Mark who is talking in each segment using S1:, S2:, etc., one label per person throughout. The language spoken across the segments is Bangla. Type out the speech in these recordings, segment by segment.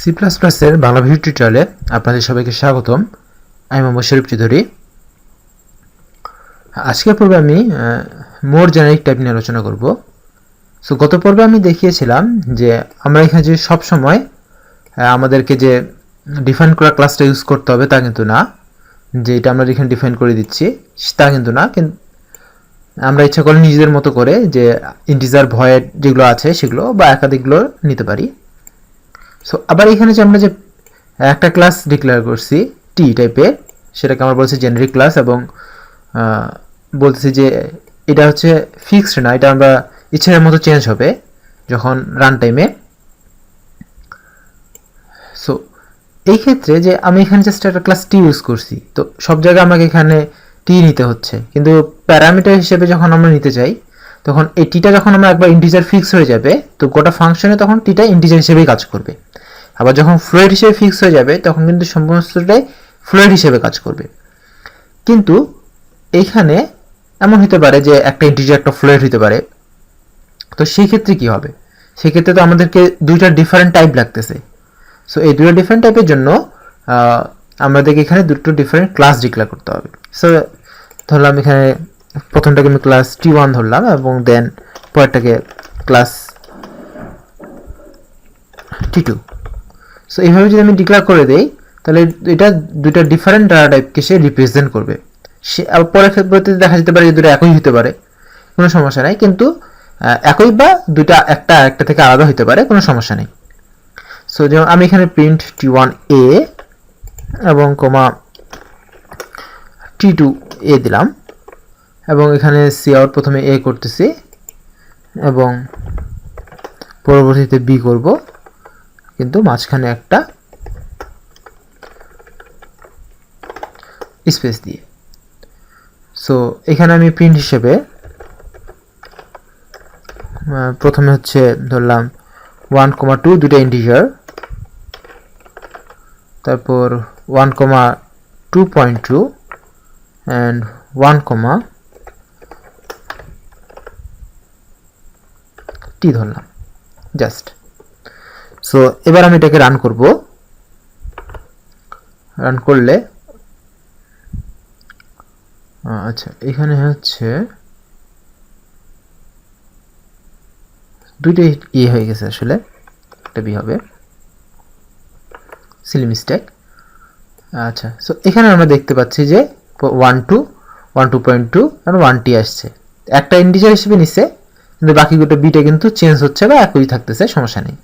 S1: সি প্লাস প্লাসের বাংলা ভিডিও টিউটোরিয়ালে আপনাদের সবাইকে স্বাগতম। আমি মোহাম্মদ শরীফ চৌধুরী। আজকের পর্বে আমি মোর জেনারিক টাইপ নিয়ে আলোচনা করব। সো গত পর্বে আমি দেখিয়েছিলাম যে আমরা এখানে যে সব সময় আমাদেরকে যে ডিফাইন করা ক্লাসটা ইউজ করতে হবে তা কিন্তু না। যে এটা আমরা এখানে ডিফাইন করে দিচ্ছি, তা কিন্তু না। কিন্তু আমরা ইচ্ছা করলে নিজেদের মতো করে যে ইন্টিজার ভয়েড যেগুলো আছে সেগুলো বা একাধিকগুলো নিতে পারি। সো আবার এখানে যে আমরা যে একটা ক্লাস ডিক্লেয়ার করছি টি টাইপের সেটাকে আমরা বলছি জেনারিক ক্লাস এবং বলতেছি যে এটা হচ্ছে ফিক্সড না, এটা আমরা ইচ্ছার মতো চেঞ্জ হবে যখন রান টাইমে সো এই ক্ষেত্রে যে আমি এখানে জাস্ট একটা ক্লাস টি ইউজ করছি, তো সব জায়গায় আমাকে এখানে টি নিতে হচ্ছে। কিন্তু প্যারামিটার হিসেবে যখন আমরা নিতে চাই তখন এই টিটা যখন আমরা একবার ইন্টিজার ফিক্স হয়ে যাবে, তো গোটা ফাংশনে তখন টিটা ইন্টিজার হিসেবেই কাজ করবে। আবার যখন ফ্লোয়েড হিসেবে ফিক্স হয়ে যাবে, তখন কিন্তু সমস্তটাই ফ্লোয়েড হিসেবে কাজ করবে। কিন্তু এইখানে এমন হতে পারে যে একটা ইন্টিজার একটা ফ্লোয়েড হতে পারে। তো সেই ক্ষেত্রে কি হবে? সেক্ষেত্রে তো আমাদেরকে দুইটা ডিফারেন্ট টাইপ লাগতেছে। সো এই দুটো ডিফারেন্ট টাইপের জন্য আমাদেরকে এখানে দুটো ডিফারেন্ট ক্লাস ডিক্লেয়ার করতে হবে। সো ধরলাম এখানে প্রথমটাকে আমি ক্লাস টি ওয়ান ধরলাম এবং দেন পরেরটাকে ক্লাস টি টু সো এইভাবে যদি আমি ডিক্লেয়ার করে দেই, তাহলে এটা দুইটা ডিফারেন্ট ডাটা টাইপকে সে রিপ্রেজেন্ট করবে। সে পরের ক্ষেত্রে দেখা যেতে পারে যে দুটো একই হতে পারে, কোনো সমস্যা নাই। কিন্তু একই বা দুইটা একটা একটা থেকে আলাদা হতে পারে, কোনো সমস্যা নেই। সো যেমন আমি এখানে প্রিন্ট টি ওয়ান এ এবং, কমা টি টু এ দিলাম। এবং এখানে সি আউট প্রথমে এ করতেছি এবং পরবর্তীতে বি করব। কিন্তু মাঝখানে একটা স্পেস দিয়ে। সো এখানে আমি প্রিন্ট হিসেবে প্রথমে হচ্ছে ধরলাম ওয়ান কমা টু দুটো ইন্টিজার তারপর one comma two point two and one comma T ধরলাম জাস্ট সো এবার আমি এটাকে রান করব। রান করলে আচ্ছা এখানে হচ্ছে দুইটাই ইয়ে হয়ে গেছে আসলে, একটা বি হবে। সিলি মিস্টেক আচ্ছা সো এখানে আমরা দেখতে পাচ্ছি যে one two one two point two আর ওয়ান টি আসছে। একটা ইন্ডিজার হিসেবে নিচ্ছে কিন্তু বাকি দুটো বিটা কিন্তু চেঞ্জ হচ্ছে বা একই থাকতেছে, সমস্যা নেই।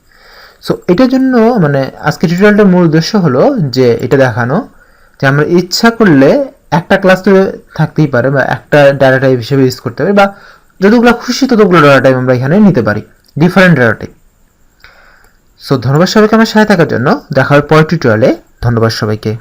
S1: সো এটার জন্য মানে আজকে টিউটোরিয়ালটার মূল উদ্দেশ্য হলো যে এটা দেখানো, যে আমরা ইচ্ছা করলে একটা ক্লাস তো থাকতেই পারে বা একটা ডাটা টাইপ হিসেবে ইউজ করতে পারি বা যতগুলো খুশি ততগুলো ডাটা টাইপ আমরা এখানে নিতে পারি ডিফারেন্ট ডাটা টাইপ সো ধন্যবাদ সবাইকে আমার সাথে থাকার জন্য। দেখা হবে পরের টিউটোরিয়ালে ধন্যবাদ সবাইকে।